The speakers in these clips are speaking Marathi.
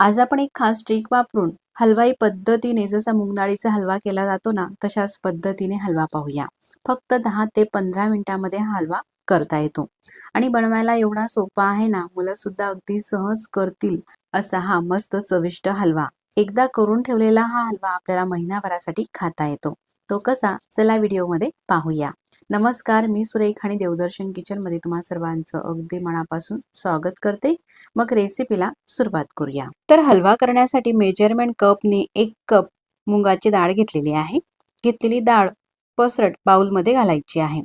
आज आपण एक खास ट्रिक वापरून हलवाई पद्धतीने जसा मूग हलवा केला जातो ना तशाच पद्धतीने हलवा पाहूया. फक्त दहा ते पंधरा मिनिटांमध्ये हा हलवा करता येतो. आणि बनवायला एवढा सोपा आहे ना मुलं सुद्धा अगदी सहज करतील असा हा मस्त चविष्ट हलवा. एकदा करून ठेवलेला हा हलवा आपल्याला महिनाभरासाठी खाता येतो. तो कसा? चला व्हिडिओमध्ये पाहूया. नमस्कार मी सुरेख आणि देवदर्शन किचनमध्ये तुम्हा सर्वांचं अगदी मनापासून स्वागत करते. मग रेसिपीला सुरुवात करूया. तर हलवा करण्यासाठी मेजरमेंट कपने एक कप मुंगाची डाळ घेतलेली आहे. घेतलेली डाळ पसरट बाउलमध्ये घालायची आहे.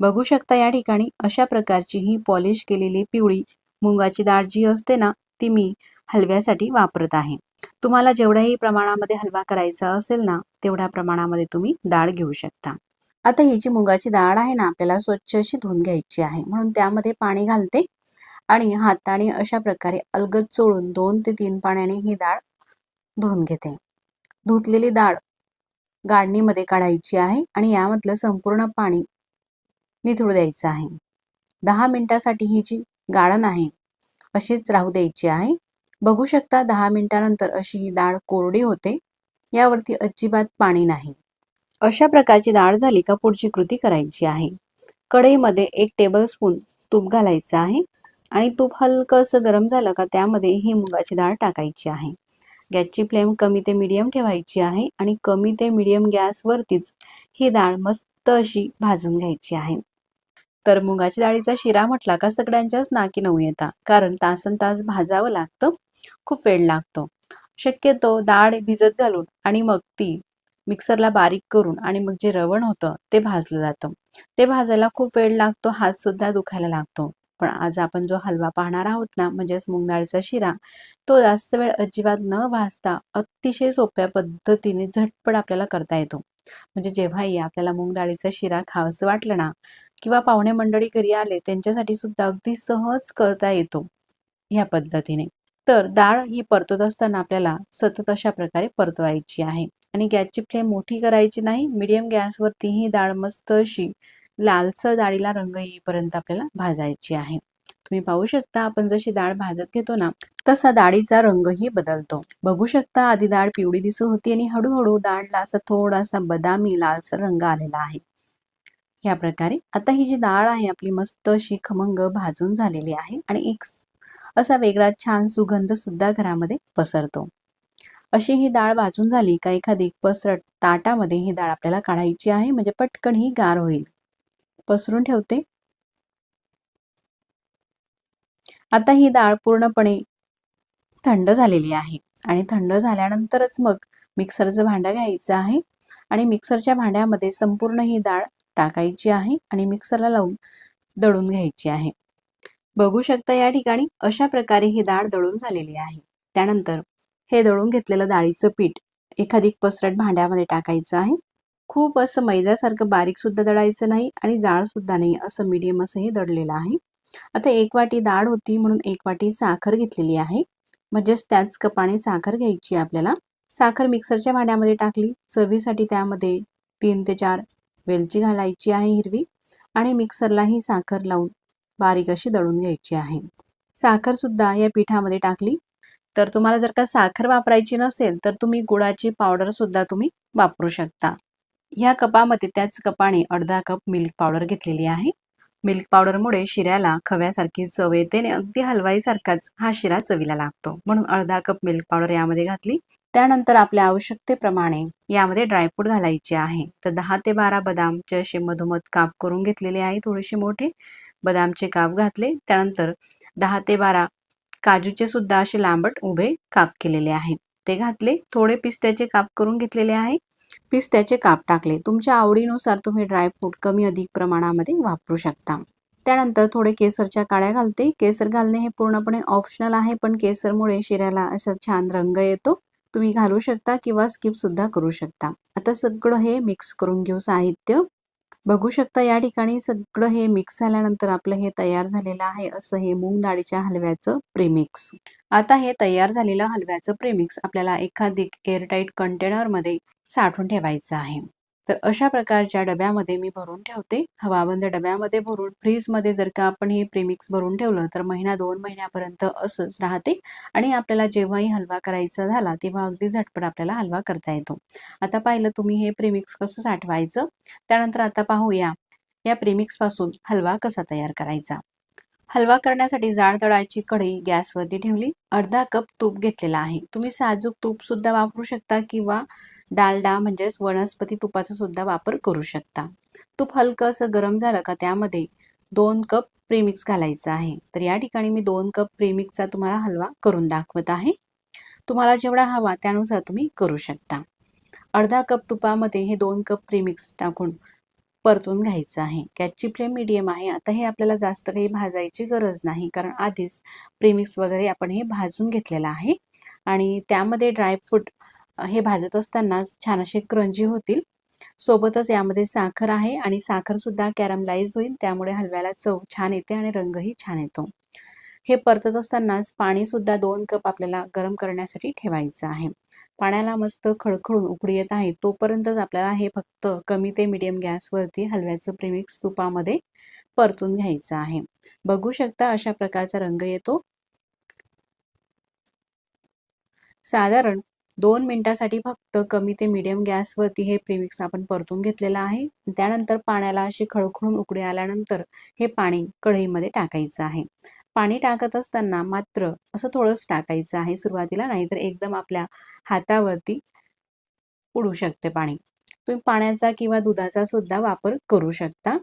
बघू शकता या ठिकाणी अशा प्रकारची ही पॉलिश केलेली पिवळी मुगाची डाळ जी असते ना ती मी हलव्यासाठी वापरत आहे. तुम्हाला जेवढ्याही प्रमाणामध्ये हलवा करायचा असेल ना तेवढ्या प्रमाणामध्ये तुम्ही डाळ घेऊ शकता. आता ही जी मुगाची डाळ आहे ना आपल्याला स्वच्छ अशी धुवून घ्यायची आहे. म्हणून त्यामध्ये पाणी घालते आणि हाताने अशा प्रकारे अलगद चोळून दोन ते तीन पाण्याने ही डाळ धुवून घेते. धुतलेली डाळ गाळणीमध्ये काढायची आहे आणि यामधलं संपूर्ण पाणी निथळू द्यायचं आहे. दहा मिनिटासाठी ही जी गाळण आहे अशीच राहू द्यायची आहे. बघू शकता दहा मिनिटानंतर अशी ही डाळ कोरडी होते यावरती अजिबात पाणी नाही. अशा प्रकारची डाळ झाली का पुढची कृती करायची आहे. कढईमध्ये एक टेबलस्पून तूप घालायचं आहे आणि तूप हलकं असं गरम झालं का त्यामध्ये ही मुगाची डाळ टाकायची आहे. गॅसची फ्लेम कमी ते मिडियम ठेवायची आहे आणि कमी ते मिडियम गॅसवरतीच ही डाळ मस्त अशी भाजून घ्यायची आहे. तर मुगाच्या डाळीचा शिरा म्हटला का सगळ्यांच्याच नाकी नऊ येता कारण तासन तास भाजावं लागतं खूप वेळ लागतो. शक्यतो डाळ भिजत घालून आणि मग ती मिक्सरला बारीक करून आणि मग जे रवण होतं ते भाजलं जातं. ते भाजायला खूप वेळ लागतो हात सुद्धा दुखायला लागतो. पण आज आपण जो हलवा पाहणार आहोत ना म्हणजेच मूग शिरा तो जास्त वेळ अजिबात न भाजता अतिशय सोप्या पद्धतीने झटपट आपल्याला करता येतो. म्हणजे जेव्हाही आपल्याला मूग शिरा खावंसं वाटलं ना किंवा पाहुणे मंडळी घरी आले त्यांच्यासाठी सुद्धा अगदी सहज करता येतो ह्या पद्धतीने. तर डाळ ही परतत असताना आपल्याला सतत अशा प्रकारे परतवायची आहे. आणि गॅसची फ्लेम मोठी करायची नाही. मिडियम गॅसवरती ही डाळ मस्त अशी लालसर डाळीला रंग येईपर्यंत आपल्याला भाजायची आहे. तुम्ही पाहू शकता आपण जशी डाळ भाजत घेतो ना तसा डाळीचा रंगही बदलतो. बघू शकता आधी डाळ पिवळी दिसत होती आणि हळूहळू डाळला असा थोडासा बदामी लालसर रंग आलेला आहे. या प्रकारे आता ही जी डाळ आहे आपली मस्त अशी खमंग भाजून झालेली आहे आणि एक असा वेगळा छान सुगंध सुद्धा घरामध्ये पसरतो. अशी ही डाळ भाजून झाली का एखादी पसरट ताटामध्ये ही डाळ आपल्याला काढायची आहे म्हणजे पटकन ही गार होईल. पसरून ठेवते. आता ही डाळ पूर्णपणे थंड झालेली आहे आणि थंड झाल्यानंतरच मग मिक्सरचं भांडं घ्यायचं आहे आणि मिक्सरच्या भांड्यामध्ये संपूर्ण ही डाळ टाकायची आहे आणि मिक्सरला लावून दळून घ्यायची आहे. बघू शकता या ठिकाणी अशा प्रकारे ही डाळ दळून झालेली आहे. त्यानंतर हे दळून घेतलेलं डाळीचं पीठ एखादी पसरट भांड्यामध्ये टाकायचं आहे. खूप असं मैद्यासारखं बारीकसुद्धा दळायचं नाही आणि जाळसुद्धा नाही असं मीडियम असं हे दळलेलं आहे. आता एक वाटी डाळ होती म्हणून एक वाटी साखर घेतलेली आहे. म्हणजेच त्याच कपाने साखर घ्यायची आपल्याला. साखर मिक्सरच्या भांड्यामध्ये टाकली. चवीसाठी त्यामध्ये तीन ते चार वेलची घालायची आहे हिरवी आणि मिक्सरला ही साखर लावून बारीक अशी दळून घ्यायची आहे. साखरसुद्धा या पिठामध्ये टाकली. तर तुम्हाला जर का साखर वापरायची नसेल तर तुम्ही गुळाची पावडर सुद्धा तुम्ही वापरू शकता. ह्या कपामध्ये त्याच कपाने अर्धा कप मिल्क पावडर घेतलेली आहे. मिल्क पावडरमुळे शिऱ्याला खव्यासारखी चव येते आणि अगदी हलवाईसारखाच हा शिरा चवीला लागतो. म्हणून अर्धा कप मिल्क पावडर यामध्ये घातली. त्यानंतर आपल्या आवश्यकतेप्रमाणे यामध्ये ड्रायफ्रूट घालायचे आहे. तर दहा ते बारा बदामचे असे मधोमध काप करून घेतलेले आहे थोडेसे मोठे. बदामचे काप घातले. त्यानंतर दहा ते बारा काजूचे सुद्धा असे लांबट उभे काप केलेले आहेत ते घातले थोडे पिस्त्याचे काप करून घेतलेले आहे. पिस्त्याचे काप टाकले. तुमच्या आवडीनुसार तुम्ही ड्रायफ्रूट कमी अधिक प्रमाणामध्ये वापरू शकता. त्यानंतर थोडे केसरच्या काळ्या घालते. केसर घालणे हे पूर्णपणे ऑप्शनल आहे पण केसरमुळे शिऱ्याला असा छान रंग येतो. तुम्ही घालू शकता किंवा स्किप सुद्धा करू शकता. आता सगळं हे मिक्स करून घेऊ साहित्य. बघू शकता या ठिकाणी सगळं हे मिक्स झाल्यानंतर आपलं हे तयार झालेलं आहे असं हे मूग डाळीच्या हलव्याचं प्रेमिक्स आता हे तयार झालेलं हलव्याचं प्रेमिक्स आपल्याला एखादी एअरटाईट कंटेनरमध्ये साठवून ठेवायचं आहे. तर अशा प्रकारच्या डब्यामध्ये मी भरून ठेवते. हवाबंद डब्यामध्ये भरून फ्रीजमध्ये जर का आपण हे प्रेमिक्स भरून ठेवलं तर महिना दोन महिन्यापर्यंत असंच राहते आणि आपल्याला जेव्हाही हलवा करायचा झाला तेव्हा अगदी झटपट आपल्याला हलवा करता येतो. आता पाहिलं तुम्ही हे प्रेमिक्स कसं साठवायचं? त्यानंतर आता पाहूया या प्रेमिक्सपासून हलवा कसा तयार करायचा? हलवा करण्यासाठी जाड तळाची कढई गॅसवरती ठेवली. अर्धा कप तूप घेतलेला आहे. तुम्ही साजूक तूप सुद्धा वापरू शकता किंवा डालडा म्हणजेच वनस्पती तुपाचा सुद्धा वापर करू शकता. तूप हलकं असं गरम झालं का त्यामध्ये दोन कप प्रेमिक्स घालायचं आहे. तर या ठिकाणी मी दोन कप प्रेमिक्सचा तुम्हाला हलवा करून दाखवत आहे. तुम्हाला जेवढा हवा त्यानुसार तुम्ही करू शकता. अर्धा कप तुपामध्ये हे दोन कप प्रीमिक्स टाकून परतून घ्यायचं आहे. गॅसची फ्लेम मिडियम आहे. आता हे आपल्याला जास्त काही भाजायची गरज नाही कारण आधीच प्रीमिक्स वगैरे आपण हे भाजून घेतलेलं आहे. आणि त्यामध्ये ड्रायफ्रूट हे भाजत असताना छान असे क्रंजी होतील. सोबतच यामध्ये साखर आहे आणि साखर सुद्धा कॅरमलाइज होईल. त्यामुळे हलव्याला चव छान येते आणि रंगही छान येतो. हे परतत असतानाच पाणी सुद्धा दोन कप आपल्याला गरम करण्यासाठी ठेवायचं आहे. पाण्याला मस्त खळखळून उकडी येत आहे. तोपर्यंतच आपल्याला हे फक्त कमी ते मिडियम गॅसवरती हलव्याचं प्रेमिक्स तुपामध्ये परतून घ्यायचं आहे. बघू शकता अशा प्रकारचा रंग येतो. साधारण दोन मिनटासाठी फक्त कमी ते मिडियम गॅसवरती हे प्रीमिक्स आपण परतून घेतलेलं आहे. त्यानंतर पाण्याला अशी खळखळून उकडी आल्यानंतर हे पाणी कढईमध्ये टाकायचं आहे. पाणी टाकत असताना मात्र असं थोडंच टाकायचं आहे सुरुवातीला नाहीतर एकदम आपल्या हातावरती उडू शकते पाणी. तुम्ही पाण्याचा किंवा दुधाचा सुद्धा वापर करू शकता.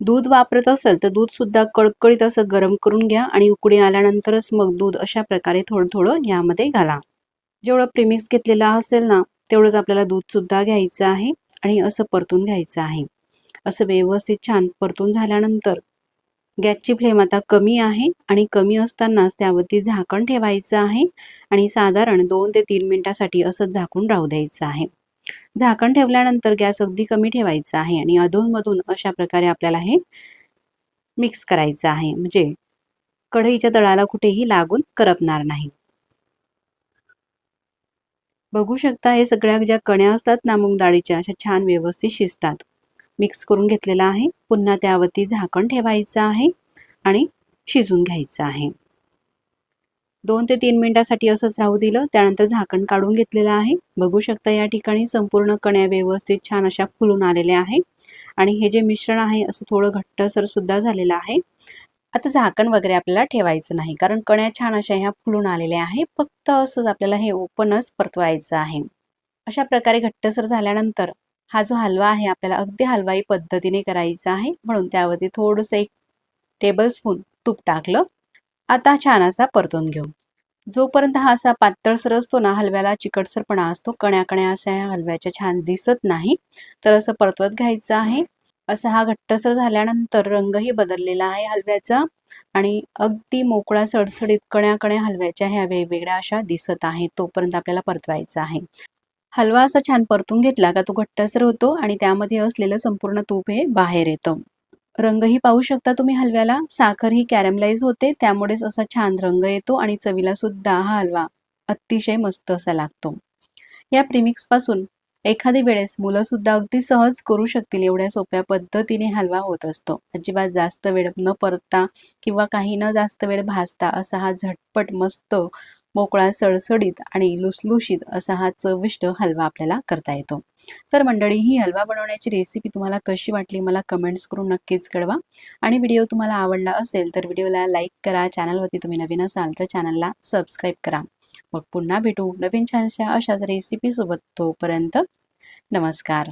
दूध वापरत असेल तर दूध सुद्धा कडकडीत असं गरम करून घ्या आणि उकडी आल्यानंतरच मग दूध अशा प्रकारे थोडं थोडं यामध्ये घाला. जेवढं प्रिमिक्स घेतलेला असेल ना तेवढंच आपल्याला दूधसुद्धा घ्यायचं आहे आणि असं परतून घ्यायचं आहे. असं व्यवस्थित छान परतून झाल्यानंतर गॅसची फ्लेम आता कमी आहे आणि कमी असतानाच त्यावरती झाकण ठेवायचं आहे आणि साधारण दोन ते तीन मिनिटासाठी असं झाकून राहू द्यायचं आहे. झाकण ठेवल्यानंतर गॅस अगदी कमी ठेवायचा आहे आणि अधूनमधून अशा प्रकारे आपल्याला हे मिक्स करायचं आहे. म्हणजे कढईच्या तळाला कुठेही लागून करपणार नाही. बघू शकता हे सगळ्या ज्या कण्या असतात ना मूग डाळीच्या अशा छान व्यवस्थित शिजतात. मिक्स करून घेतलेला आहे. पुन्हा त्यावरती झाकण ठेवायचं आहे आणि शिजून घ्यायचं आहे. दोन ते तीन मिनिटासाठी असंच राहू दिलं. त्यानंतर झाकण काढून घेतलेलं आहे. बघू शकता या ठिकाणी संपूर्ण कण्या व्यवस्थित छान अशा फुलून आलेल्या आहे. आणि हे जे मिश्रण आहे असं थोडं घट्टसर सुद्धा झालेलं आहे. आता झाकण वगैरे आपल्याला ठेवायचं नाही. कारण कण्या छान अशा ह्या फुलून आलेल्या आहे फक्त असंच आपल्याला हे ओपनच परतवायचं आहे. अशा प्रकारे घट्टसर झाल्यानंतर हा जो हलवा आहे आपल्याला अगदी हलवाई पद्धतीने करायचा आहे. म्हणून त्यावरती थोडंसं एक टेबल स्पून तूप टाकलं. आता छान असा परतून घेऊ. जोपर्यंत हा असा पातळसर असतो ना हलव्याला चिकटसरपणा असतो कण्या कण्या अशा हलव्याच्या छान दिसत नाही तर असं परतवत घ्यायचं आहे. असा हा घट्टसर झाल्यानंतर रंगही बदललेला आहे हलव्याचा. आणि अगदी मोकळा सडसडीत कण्या कण्या हलव्याच्या ह्या वेगवेगळ्या अशा दिसत आहेत. तोपर्यंत आपल्याला परतवायचा आहे. हलवा असा छान परतून घेतला का तो घट्टसर होतो आणि त्यामध्ये असलेलं संपूर्ण तूप हे बाहेर येतं. रंगही पाहू शकता तुम्ही हलव्याला. साखर ही कॅरमलाइज होते. त्यामुळेच असा छान रंग येतो आणि चवीला सुद्धा हा हलवा अतिशय मस्त असा लागतो. या प्रिमिक्सपासून एखादी वेळेस मुलं सुद्धा अगदी सहज करू शकतील एवढ्या सोप्या पद्धतीने हलवा होत असतो. अजिबात जास्त वेळ न परतता किंवा काही न जास्त वेळ भाजता असा हा झटपट मस्त मोकळा सळसडीत आणि लुसलुशीत असा हा चविष्ट हलवा आपल्याला करता येतो. तर मंडळी ही हलवा बनवण्याची रेसिपी तुम्हाला कशी वाटली मला कमेंट्स करून नक्कीच कळवा. आणि व्हिडिओ तुम्हाला आवडला असेल तर व्हिडिओला लाईक करा. चॅनलवरती तुम्ही नवीन असाल तर चॅनलला सबस्क्राईब करा. मग पुन्हा भेटू नवीन छानशा अशाच रेसिपीसोबत तोपर्यंत नमस्कार.